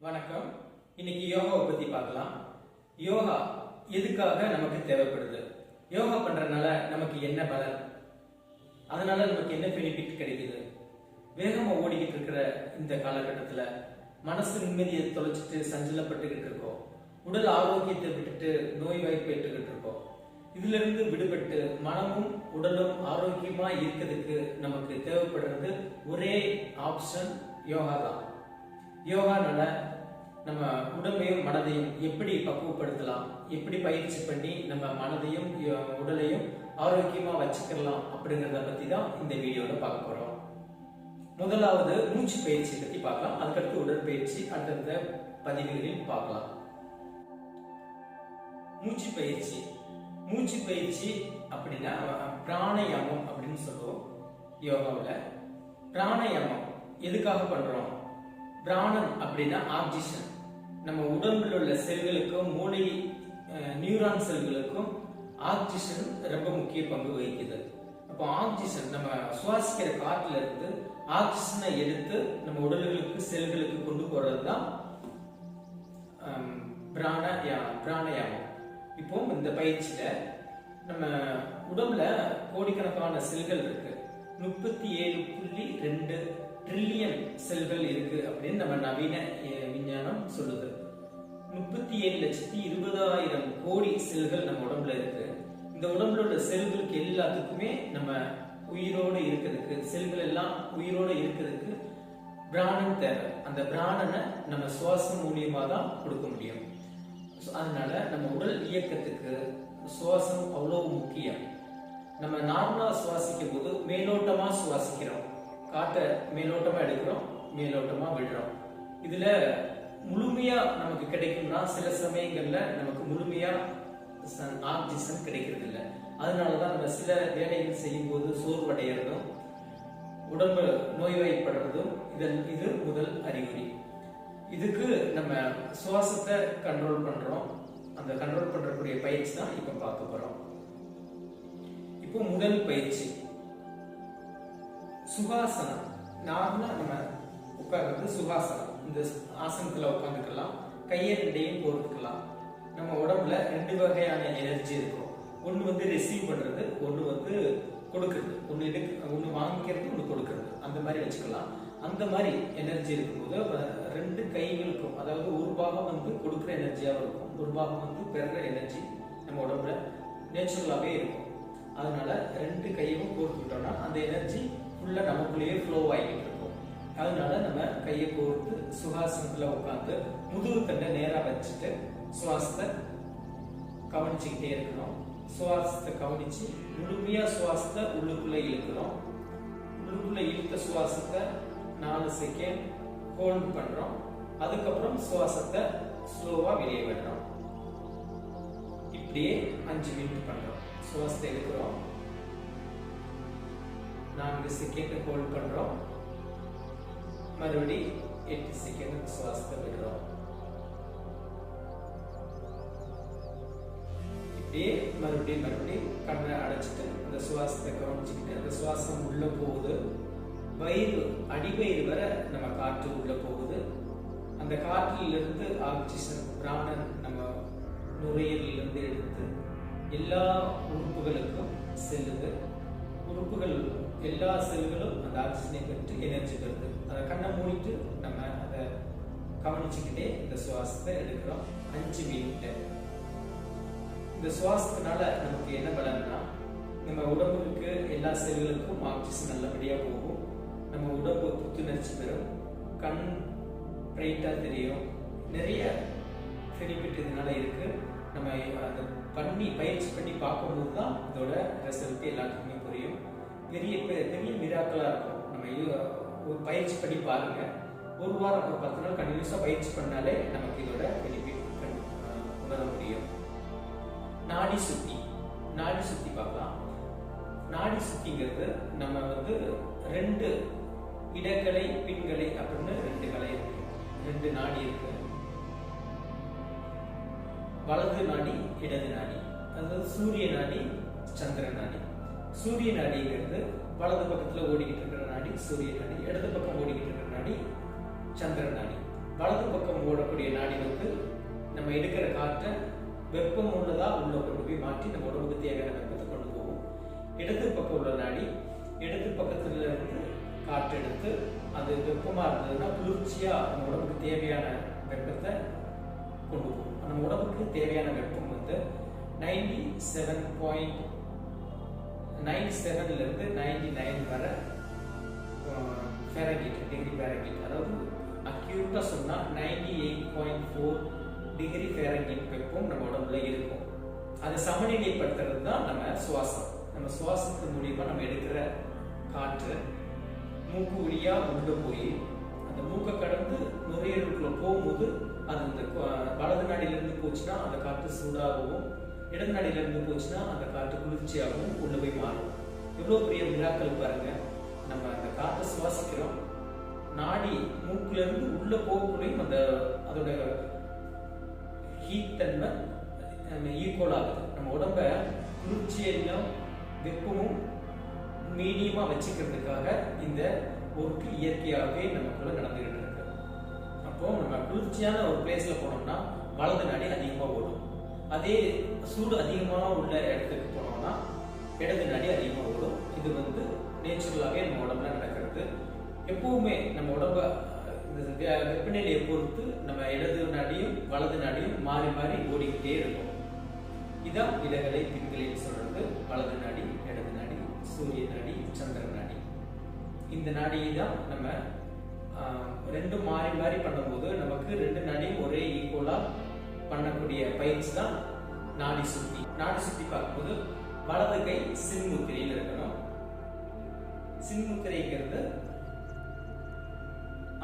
வணக்கம். இன்னைக்கு யோகாவை பத்தி பார்க்கலாம். யோகா எதுக்காக நமக்கு தேவைப்படுது? யோகா பண்றதுனால நமக்கு என்ன பலன்? அதனால நமக்கு என்ன பெனிஃபிட் கிடைக்குது? வேகமா ஓடிக்கிட்டு இருக்கிற இந்த காலகட்டத்துல மனசு நிம்மதியை தொலைச்சிட்டு சஞ்சலப்பட்டுக்கிட்டு இருக்கோம். உடல் ஆரோக்கியத்தை விட்டுட்டு நோய் வாய்ப்பேற்றுக்கிட்டு இருக்கோம். இதுல இருந்து விடுபட்டு மனமும் உடலும் ஆரோக்கியமா இருக்கிறதுக்கு நமக்கு தேவைப்படுறது ஒரே ஆப்ஷன் யோகா தான். யோகானால நம்ம உடம்பையும் மனதையும் எப்படி பக்குவப்படுத்தலாம்? எப்படி பயிற்சி பண்ணி நம்ம மனதையும் யோ- உடலையும் ஆரோக்கியமா வச்சுக்கலாம் அப்படிங்கறத பத்தி தான் இந்த வீடியோல பார்க்க போறோம். முதலாவது மூச்சு பயிற்சி பத்தி பார்க்கலாம். அதுக்கடுத்து உடற்பயிற்சி அடுத்தடுத்த பதிவுகளில் பார்க்கலாம். மூச்சு பயிற்சி. மூச்சு பயிற்சி அப்படின்னா பிராணயாமம் பிராணாயாமம் அப்படின்னு சொல்லுவோம் யோகாவில். பிராணாயாமம் எதுக்காக பண்றோம்? பிராணன் அப்படின்னா ஆக்சிஜன். நம்ம உடம்பில் உள்ள செல்களுக்கும் மூளை நியூரான் செல்களுக்கும் ஆக்சிஜன் ரொம்ப முக்கிய பங்கு வகிக்குது. அப்போ ஆக்சிஜன் நம்ம சுவாசிக்கிற காற்றுல இருந்து ஆக்சிஜனை எடுத்து நம்ம உடல்களுக்கு செல்களுக்கு கொண்டு போறது தான் பிராணயா பிராணயாமம் பிராணாயாமம். இப்போ இந்த பயிற்சியில நம்ம உடம்புல கோடிக்கணக்கான செல்கள் இருக்கு. முப்பத்தி ஏழு புள்ளி ரெண்டு ட்ரில்லியன் செல்கள் இருக்கு அப்படின்னு நம்ம நவீன விஞ்ஞானம் சொல்லுது. முப்பத்தி ஏழு லட்சத்தி இருபதாயிரம் கோடி செல்கள் நம்ம உடம்புல இருக்கு. இந்த உடம்புல உள்ள செல்களுக்கு எல்லாத்துக்குமே நம்ம உயிரோடு இருக்கிறதுக்கு செல்கள் எல்லாம் உயிரோடு இருக்கிறதுக்கு பிராணன் தேவை. அந்த பிராணனை நம்ம சுவாசம் மூலியமா தான் கொடுக்க முடியும். அதனால நம்ம உடல் இயக்கத்துக்கு சுவாசம் அவ்வளோ முக்கியம். நம்ம நார்மலா சுவாசிக்கும் போது மேலோட்டமா சுவாசிக்கிறோம். காற்றை மேலோட்டமாக எடுக்கிறோம் மேலோட்டமாக விடுறோம். இதில் முழுமையாக நமக்கு கிடைக்கும்னா சில சமயங்களில் நமக்கு முழுமையாக சன்- ஆக்சிஜன் கிடைக்கிறது அதனால தான் நம்ம சில வேலைகள் செய்யும்போது சோர்வடைகிறதும் உடம்பு நோய்வாய்ப்படுறதும் இதன் இது முதல் அறிகுறி. இதுக்கு நம்ம சுவாசத்தை கண்ட்ரோல் பண்ணுறோம் அந்த கண்ட்ரோல் பண்ணுறக்கூடிய பயிற்சி தான் இப்போ பார்க்க போகிறோம் இப்போ முதல் பயிற்சி. சுகாசனம். நார்மலா நம்ம உட்கார்றது சுகாசனம். இந்த ஆசனத்துல உட்காந்துக்கலாம் கையை ரெண்டையும் போட்டுக்கலாம் நம்ம உடம்புல ரெண்டு வகையான எனர்ஜி இருக்கும். ஒன்று வந்து ரிசீவ் பண்றது ஒன்று வந்து கொடுக்கறது. ஒன்று எடுக்க ஒன்று வாங்கிக்கிறது ஒன்று கொடுக்கறது. அந்த மாதிரி வச்சுக்கலாம். அந்த மாதிரி எனர்ஜி இருக்கும்போது ரெண்டு கைகளுக்கும் அதாவது ஒரு பாகம் வந்து கொடுக்குற எனர்ஜியாகவும் இருக்கும். ஒரு பாகம் வந்து பெறுற எனர்ஜி நம்ம உடம்புல நேச்சுரலாகவே இருக்கும். அதனால ரெண்டு கையும் கோர்த்துக்கிட்டோம்னா அந்த எனர்ஜி ஃபுல்லாக நமக்குள்ளேயே ஃப்ளோ ஆகிட்டு இருக்கும். அதனால நம்ம கையை கோர்த்து சுகாசனத்தில் உட்காந்து முதுகு தண்டை நேராக வச்சுட்டு சுவாசத்தை கவனிச்சுக்கிட்டே இருக்கணும். சுவாசத்தை கவனிச்சு முழுமையாக சுவாசத்தை உள்ளுக்குள்ளே இழுக்கிறோம் உள்ளுக்குள்ளே இழுத்த சுவாசத்தை நாலு செகண்ட் ஹோல்ட் பண்ணுறோம் அதுக்கப்புறம் சுவாசத்தை ஸ்லோவாக வெளியே விடுறோம் இப்படியே அஞ்சு மினிட் பண்ணுறோம் சுவாசத்தை எடுக்கிறோம். நான்கு செகண்ட் ஹோல்ட் பண்றோம். மறுபடி எட்டு செகண்ட் சுவாசத்தை விடுறோம். இப்படியே மறுபடியும் மறுபடியும் கண்ணை அடைச்சிட்டு அந்த சுவாசத்தை கவனிச்சுக்கிட்டு அந்த சுவாசம் உள்ள போகுது. வயிறு அடிவயிறு வரை நம்ம காற்று உள்ள போகுது. அந்த காற்றில் இருந்து ஆக்சிஜன் பிராணன் நம்ம நுரையீரலில் இருந்து எடுத்து எல்லா உறுப்புகளுக்கும் செல்லுது. உறுப்புகள் எல்லா செல்களும் அந்த ஆக்சிஜனை பெற்று எனர்ஜி பெறுது. அதை கண்ணை மூடிட்டு நம்ம அதை கவனிச்சுக்கிட்டே இந்த சுவாசத்தை எடுக்கிறோம். அஞ்சு மினிட் இந்த சுவாசத்தினால நமக்கு என்ன பலன்னா நம்ம உடம்புக்கு எல்லா செல்களுக்கும் ஆக்சிஜன் நல்லபடியாக போகும். நம்ம உடம்பு புத்துணர்ச்சி பெறும். கண் பிரைட்டாக தெரியும். நிறைய பெனிஃபிட் இதனால இருக்கு. நம்ம அதை பண்ணி பயிற்சி பண்ணி பார்க்கும்போது தான் இதோட ரிசல்ட் எல்லாத்துக்குமே புரியும். பெரிய பெரிய மிராக்கலா இருக்கும். நம்ம ஒரு பயிற்சி பண்ணி பாருங்க. ஒரு வாரம் ஒரு பத்து நாள் கண்டினியூஸா பயிற்சி பண்ணாலே நமக்கு இதோட பெனிஃபிட் உணர முடியும். நாடி சுத்தி நாடி சுத்தி பார்க்கலாம். நாடி சுத்திங்கிறது நம்ம வந்து ரெண்டு இடக்கலை பின்கலை அப்படின்னு ரெண்டு கலை இருக்கு. ரெண்டு நாடி இருக்கு. வலது நாடி இடது நாடி. அதாவது சூரிய நாடி சந்திர நாடி. சூரிய நாடியிலிருந்து வலது பக்கத்துல ஓடிக்கிட்டு இருக்கிற நாடி சூரிய நாடி இடது பக்கம் ஓடிக்கிட்டு இருக்கிற நாடி சந்திர நாடி வலது பக்கம் ஓடக்கூடிய நாடி வந்து நம்ம எடுக்கிற காற்றை வெப்பம் உள்ளதா உள்ள கொண்டு போய் மாற்றி நம்ம உடம்புக்கு தேவையான வெப்பத்தை கொண்டு போவோம் இடது பக்கம் உள்ள நாடி இடது பக்கத்துல இருந்து காற்று எடுத்து அது வெப்பமா இருந்ததுன்னா குளிர்ச்சியா நம்ம உடம்புக்கு தேவையான வெப்பத்தை கொண்டு போகும். நம்ம உடம்புக்கு தேவையான வெப்பம் வந்து நைன்டி செவன் பாயிண்ட் நைன்டி செவன்ல இருந்து நைன்டி நைன் வரை ஃபேரகீட் டிகிரி ஃபேரகீட் அதாவது அக்யூட்டாக சொன்னால் ninety eight point four degree Fahrenheit வெப்பம் நம்ம உடம்புல இருக்கும். அதை சமநிலைப்படுத்துறது தான் நம்ம சுவாசம். நம்ம சுவாசத்து மூலியமாக நம்ம எடுக்கிற காற்று மூக்கு வழியாக உள்ள போய் அந்த மூக்கை கடந்து நுரையீரலுக்குள்ள போகும்போது அது இந்த வலது நாடியிலேருந்து போச்சுன்னா அந்த காற்று சூடாகவும் இடங்காடியில இருந்து போச்சுன்னா அந்த காற்று குளிர்ச்சியாகவும் கொண்டு போய் மாறும். எவ்வளவு பெரிய விழாக்கள் பாருங்க. நம்ம அந்த காற்றை சுவாசிக்கிறோம். நாடி மூக்குல இருந்து உள்ள போகக்கூடியும் அந்த அதோட ஹீட் தன்மை ஈக்குவல் ஆகுது. நம்ம உடம்ப குளிர்ச்சியெல்லாம் வெப்பமும் மீடியமா வச்சுக்கிறதுக்காக இந்த ஒர்க்கு இயற்கையாகவே நமக்குள்ள நடந்துகிட்டு இருக்கு. அப்போ நம்ம குளிர்ச்சியான ஒரு பிளேஸ்ல போனோம்னா வலது நாடி அதிகமா ஓடும். அதே சூடு அதிகமாக உள்ள இடத்துக்கு போனோம்னா இடது நாடி அதிகமாக ஓடும். இது வந்து நேச்சுரலாகவே நம்ம உடம்புல நடக்கிறது. எப்பவுமே நம்ம உடம்ப வெப்பநிலையை பொறுத்து நம்ம இடது நாடியும் வலது நாடியும் மாறி மாறி ஓடிக்கிட்டே இருக்கும். இதான் இடங்களை திங்களில் சொல்றது. வலது நாடி இடது நாடி சூரிய நாடி சந்திர நாடி இந்த நாடியை தான் நம்ம ரெண்டும் மாறி மாறி பண்ணும்போது நமக்கு ரெண்டு நாடியும் ஒரே ஈக்குவலாக பண்ணக்கூடிய பயிற்சி தான் நாடி சுத்தி. நாடி சுத்தி பார்க்கும்போது வலது கை சின்முத்திரையில் இருக்கணும். சின்முத்திரைங்கிறது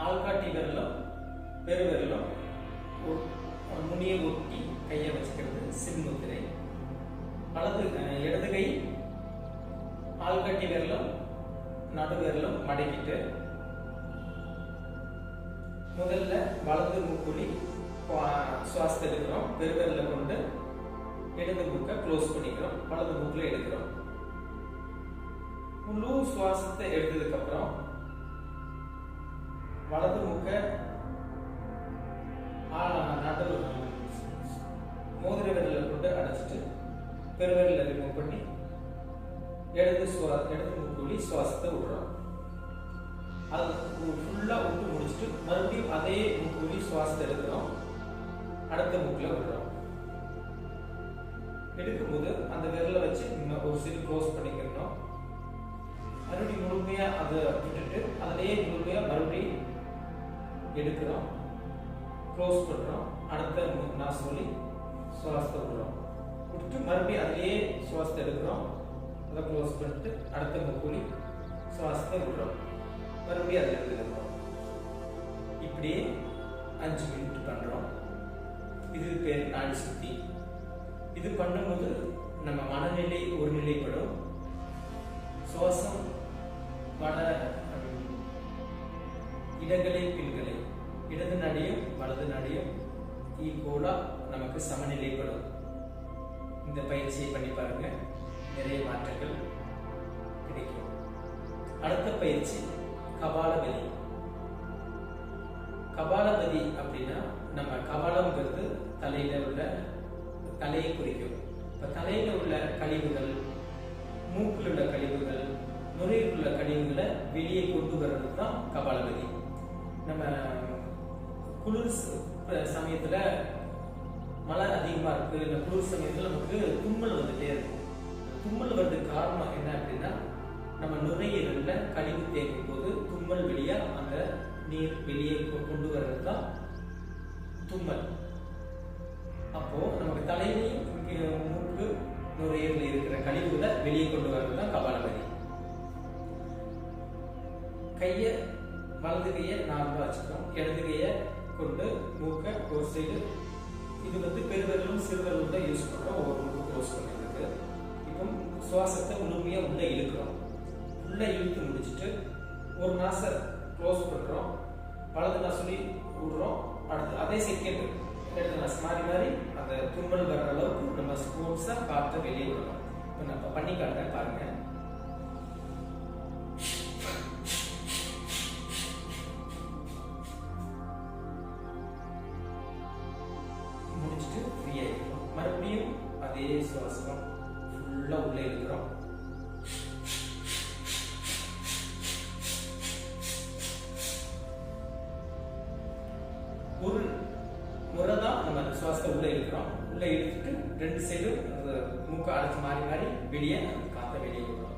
ஆள்காட்டி விரலும் பெருவிரலும் முனியை ஒட்டி கையை வச்சுக்கிறது சின்முத்திரை. வலது இடது கை ஆள்காட்டி விரலும் நடு விரலும் மடக்கிட்டு முதல்ல வலது மூக்குழி சுவாசத்தை எடுக்கிறோம். பெருவரில் கொண்டு இடது மூக்கை க்ளோஸ் பண்ணிக்கிறோம். வலது மூக்கில் எடுக்கிறோம். முழு சுவாசத்தை எடுத்ததுக்கு அப்புறம் வலது மூக்கை ஆ- மோதிர கொண்டு அடைச்சிட்டு பெருவரில் ரிமூவ் பண்ணி இடது சுவா இடது மூக்குழி சுவாசத்தை விடுறோம். அது ஃபுல்லா விட்டு முடிச்சுட்டு மறுபடியும் அதே மூக்குழி சுவாசத்தை எடுக்கிறோம். அடுத்த மூக்குல விடுறோம் எடுக்கும்போது அந்த விரலை வச்சு இன்னும் ஒரு சிறு க்ளோஸ் பண்ணிக்கிறோம் மறுபடியும் முழுமையா அதை விட்டுட்டு அதிலேயே முழுமையா மறுபடியும் எடுக்கிறோம். க்ளோஸ் பண்றோம். அடுத்த நான் சொல்லி சுவாசத்தை விடுறோம். விட்டுட்டு மறுபடியும் அதிலேயே சுவாசத்தை எடுக்கிறோம். அதை க்ளோஸ் பண்ணிட்டு அடுத்த மூக்குழி சுவாசத்தை விடுறோம். மறுபடியும் அதில் எடுத்துக்கிறோம். இப்படியே அஞ்சு மினிட் பண்றோம். இது பேர் நாடி சுத்தி. இது பண்ணும்போது நம்ம மனநிலை ஒருநிலைப்படும். சுவாசம் வட இடங்களை பின்களை. இடது நடையும் வலது நடையும் ஈக்குவலா நமக்கு சமநிலைப்படும். இந்த பயிற்சியை பண்ணி பாருங்க. நிறைய மாற்றங்கள் கிடைக்கும். அடுத்த பயிற்சி கபாலபதி. கபாலபதி அப்படின்னா நம்ம கவளம்ங்கிறது தலையில உள்ள தலையை குறிக்கும். இப்ப தலையில உள்ள கழிவுகள் மூக்கில் உள்ள கழிவுகள் நுரையில் உள்ள கழிவுகளை வெளியே கொண்டு வர்றது தான் கபாலபதி நம்ம குளிர் ச- சமயத்துல மழை அதிகமா இருக்கு இந்த குளிர் சமயத்துல நமக்கு தும்மல் வந்துட்டே இருக்கும். தும்மல் வர்றதுக்கு காரணம் என்ன அப்படின்னா நம்ம நுரையீரல்ல கழிவு தேங்கும் போது தும்மல் வெளியா அந்த நீர் வெளியே கொ- கொண்டு வர்றது தான் தும்மல். அப்போ நமக்கு தலையிலையும் மூக்கு நுரையீரல் இருக்கிற கழிவுகளை வெளியே கொண்டு வர்றது தான் கபாலபதி. கையை வலது கையை நார்மலாக வச்சுக்கணும். இடது கையை கொண்டு மூக்கை ஒரு சைடு இது வந்து பெருவர்களும் சிறுவர்களும் தான் யூஸ் பண்ணுறோம் ஒவ்வொரு மூக்கு க்ளோஸ் பண்ணிருக்கு இப்போ சுவாசத்தை முழுமையாக உள்ளே இழுக்கிறோம். உள்ளே இழுத்து முடிச்சுட்டு ஒரு நாசை க்ளோஸ் பண்ணுறோம் வலது நாசுலி விடுறோம் அடுத்து அதே செகண்ட் எழுதலாம் மாறி மாதிரி அந்த தும்மல் வர்ற அளவுக்கு நம்ம ஸ்போர்ட்ஸை பார்த்து வெளியே விடலாம் இப்போ நான் பண்ணி காட்டுறேன் பாருங்க. முடிச்சுட்டு ஃப்ரீ ஆகிடும் மறுபடியும் அதே சுவாசம் ஃபுல்லாக உள்ளே சுவாசத்தை உள்ளே இழுக்கிறோம் உள்ளே இழுத்துட்டு ரெண்டு சைடும் அந்த மூக்கை அடைச்சு மாறி மாறி வெளியே அந்த காற்றை வெளியே விடுறோம்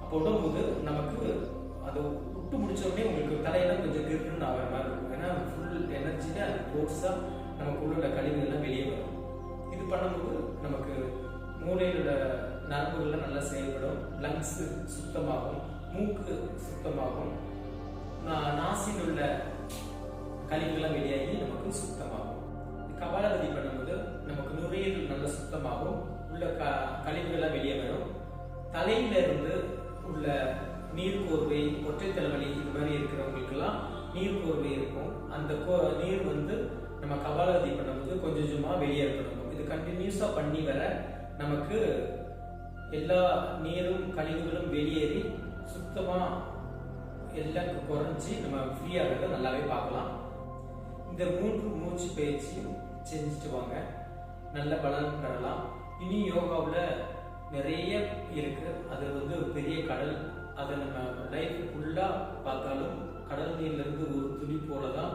அப்போ விடும்போது நமக்கு அது விட்டு முடிச்ச உடனே உங்களுக்கு தலையில கொஞ்சம் கிருன்னு ஆகிற மாதிரி இருக்கும். ஏன்னா ஃபுல் எனர்ஜியில் அது ஃபோர்ஸாக நமக்கு உள்ள கழிவுகள்லாம் வெளியே வரும். இது பண்ணும்போது நமக்கு மூளையோட உள்ள நரம்புகள்லாம் நல்லா செயல்படும். லங்ஸு சுத்தமாகும் மூக்கு சுத்தமாகும். நா- நாசியில் உள்ள கழிவுகள்லாம் வெளியாகி நமக்கு சுத்தமாகும். கபாலபதி பண்ணும்போது நமக்கு நுரையீரல் நல்ல சுத்தமாகும். உள்ள க கழிவுகள்லாம் வெளியே வரும். தலையில இருந்து உள்ள நீர் கோர்வை ஒற்றை தலைவலி இது மாதிரி இருக்கிறவங்களுக்கெல்லாம் நீர் கோர்வை இருக்கும். அந்த கோ நீர் வந்து நம்ம கபாலபதி பண்ணும்போது கொஞ்சம் கொஞ்சமாக வெளியே இருக்கணும். இது கண்டினியூஸாக பண்ணி வர நமக்கு எல்லா நீரும் கழிவுகளும் வெளியேறி சுத்தமாக எல்லாம் குறைஞ்சி நம்ம ஃப்ரீயாகிறத நல்லாவே பார்க்கலாம். இந்த மூன்று மூச்சு பயிற்சியும் செஞ்சுட்டு வாங்க நல்ல பலன் பெறலாம். இனி யோகாவில் நிறைய இருக்கு. அது வந்து ஒரு பெரிய கடல். அதை நம்ம லைஃப் ஃபுல்லாக பார்த்தாலும் கடல் நீர்லேருந்து ஒரு துளி போல தான்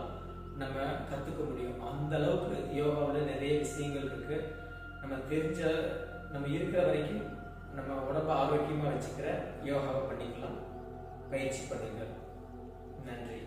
நம்ம கற்றுக்க முடியும். அந்த அளவுக்கு யோகாவில் நிறைய விஷயங்கள் இருக்கு. நம்ம தெரிஞ்ச நம்ம இருக்கிற வரைக்கும் நம்ம உடம்ப ஆரோக்கியமாக வச்சுக்கிற யோகாவை பண்ணிக்கலாம். பயிற்சி பண்ணுங்கள். நன்றி.